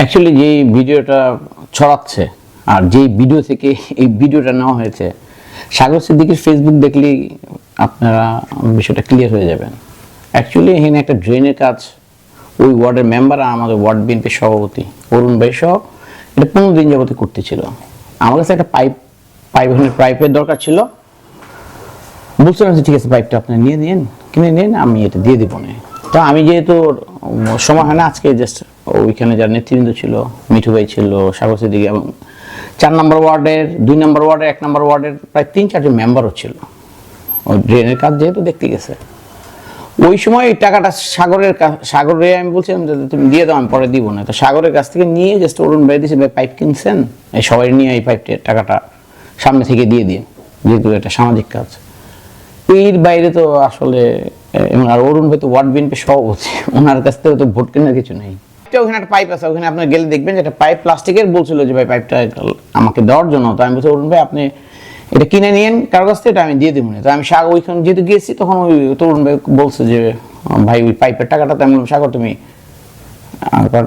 Actually যেই ভিডিওটা ছড়াচ্ছে আর যেই ভিডিও থেকে এই ভিডিওটা নেওয়া হয়েছে, সাগর সিদ্দিকের ফেসবুক দেখলেই আপনারা বিষয়টা ক্লিয়ার হয়ে যাবেন। অ্যাকচুয়ালি এখানে একটা ড্রেনের কাজ। ওই ওয়ার্ডের মেম্বার আর আমাদের ওয়ার্ড বিএনপির সভাপতি, অরুণ ভাই সহ, এটা পনেরো দিন যাবতে করতেছিল আমার কাছে একটা পাইপ পাইপ এখানে পাইপের দরকার ছিল। বলছিলাম যে ঠিক আছে পাইপটা আপনি নিয়ে নিন কিনে নিন আমি এটা দিয়ে দিব না। তো আমি যেহেতু সময় হয় না আজকে জাস্ট ওইখানে যার নেতৃবৃন্দ ছিল, মিঠু ভাই ছিল, সাগর সিদ্দিকি, এবং চার নম্বর ওয়ার্ডের, দুই নম্বর ওয়ার্ডের, এক নম্বর ওয়ার্ডের প্রায় তিন চারজন মেম্বারও ছিল। ওই ড্রেনের কাজ যেহেতু দেখতে গেছে। ওই সময় এই টাকাটা সাগরের সাগরে আমি বলছিলাম যে, তুমি দিয়ে দাও, আমি পরে দিব না। তো সাগরের কাছ থেকে নিয়ে জাস্ট অরুণ ভাই দিয়েছে ভাই পাইপ কিনছেন? এই সবাই নিয়ে এই পাইপটা টাকাটা সামনে থেকে দিয়ে দিন যেহেতু এটা সামাজিক কাজ। এর বাইরে তো আসলে আর অরুণ ভাই তো ওয়ার্ড বিএনপি সভাপতি, ওনার কাছ থেকে তো ভোট কেনার কিছু নেই। একটা ওখানে একটা পাইপ আছে, ওখানে আপনার গেলে দেখবেন যে একটা পাইপ প্লাস্টিকের বলছিল যে ভাই পাইপটা আমাকে দেওয়ার জন্য। তো আমি বলছি, অরুণ ভাই, আপনি এটা কিনে নিয়েন কারও কাছ থেকে? এটা আমি দিয়ে দেবো তো আমি সাগর, ওইখানে যেহেতু গিয়েছি, তখন ওই তরুণ ভাই বলছে যে, ভাই, ওই পাইপের টাকাটা তো আমি সাগর, তুমি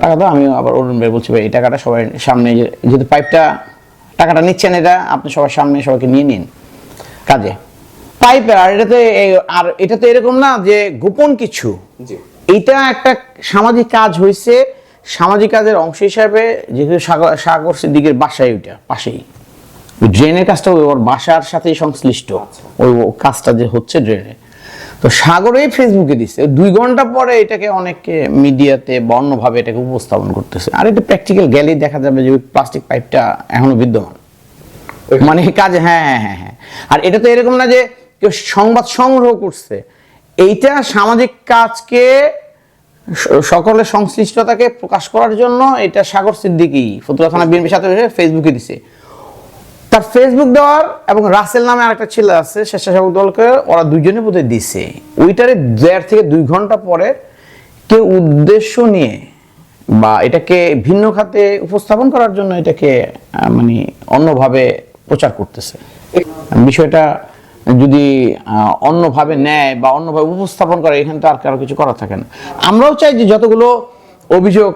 টাকা দাও। আমি আবার অরুণ ভাই বলছি, ভাই, এই টাকাটা সবাই সামনে যেহেতু পাইপটা, টাকাটা নিচ্ছেন এটা, আপনি সবার সামনে সবাইকে নিয়ে নিন কাজে। পাইপের, আর এটা তো আর এটা তো এরকম না যে গোপন কিছু জি। এটা একটা সামাজিক কাজ হয়েছে সামাজিক কাজের অংশ হিসাবে যেহেতু সাগর সিদ্দিকের বাসায় ওইটা পাশেই। ওই ড্রেনের কাজটা ওই ওর বাসার সাথেই সংশ্লিষ্ট। ওই কাজটা যে হচ্ছে ড্রেনে। তো সাগরেই ফেসবুকে দিচ্ছে দুই ঘণ্টা পরে এটাকে অনেকে মিডিয়াতে বা অন্যভাবে এটাকে উপস্থাপন করতেছে। আর এটা প্র্যাকটিক্যাল গেলেই দেখা যাবে যে প্লাস্টিক পাইপটা এখনও বিদ্যমান। মানে কাজে হ্যাঁ হ্যাঁ হ্যাঁ হ্যাঁ। আর এটা তো এরকম না যে কেউ সংবাদ সংগ্রহ করছে। এইটা সামাজিক কাজকে সকলের সংশ্লিষ্টতাকে প্রকাশ করার জন্য এটা সাগর সিদ্দিকি, ফতুল্লা থানা বিএনপি সাথে ফেসবুকে দিছে। তার ফেসবুক দেওয়ার এবং রাসেল নামে আরেকটা ছেলে আছে, স্বেচ্ছাসেবক দলকে ওরা দুজনে বোধহয় দিছে। ওইটারে দেড় থেকে দুই ঘণ্টা পরে কেউ উদ্দেশ্য নিয়ে বা এটাকে ভিন্ন খাতে উপস্থাপন করার জন্য এটাকে মানে অন্যভাবে প্রচার করতেছে। বিষয়টা যদি অন্যভাবে নেয় বা অন্যভাবে উপস্থাপন করে, এখানে তো আর কারও কিছু করা থাকে না। আমরাও চাই যে যতগুলো অভিযোগ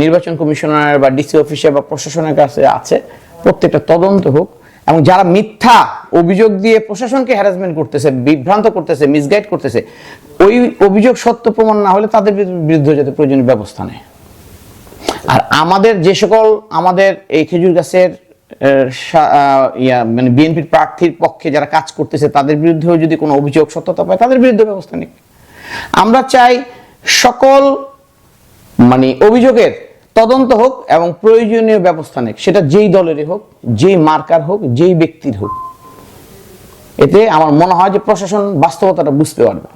নির্বাচন কমিশনার বা ডিসি অফিসে বা প্রশাসনের কাছে আছে, প্রত্যেকটা তদন্ত হোক, এবং যারা মিথ্যা অভিযোগ দিয়ে প্রশাসনকে হ্যারাসমেন্ট করতেছে, বিভ্রান্ত করতেছে মিসগাইড করতেছে, ওই অভিযোগ সত্য প্রমাণ না হলে তাদের বিরুদ্ধে যাতে প্রয়োজনীয় ব্যবস্থা নেয়। আর আমাদের যে সকল, আমাদের এই খেজুর গাছের মানে বিএনপির প্রার্থীর পক্ষে যারা কাজ করতেছে, তাদের বিরুদ্ধেও যদি কোনো অভিযোগ সত্যতা পায়, তাদের বিরুদ্ধে ব্যবস্থা নিক। আমরা চাই সকল মানে অভিযোগের তদন্ত হোক এবং প্রয়োজনীয় ব্যবস্থা নিক। সেটা যেই দলেরই হোক, যেই মার্কার হোক, যেই ব্যক্তির হোক। এতে আমার মনে হয় যে প্রশাসন বাস্তবতাটা বুঝতে পারবে।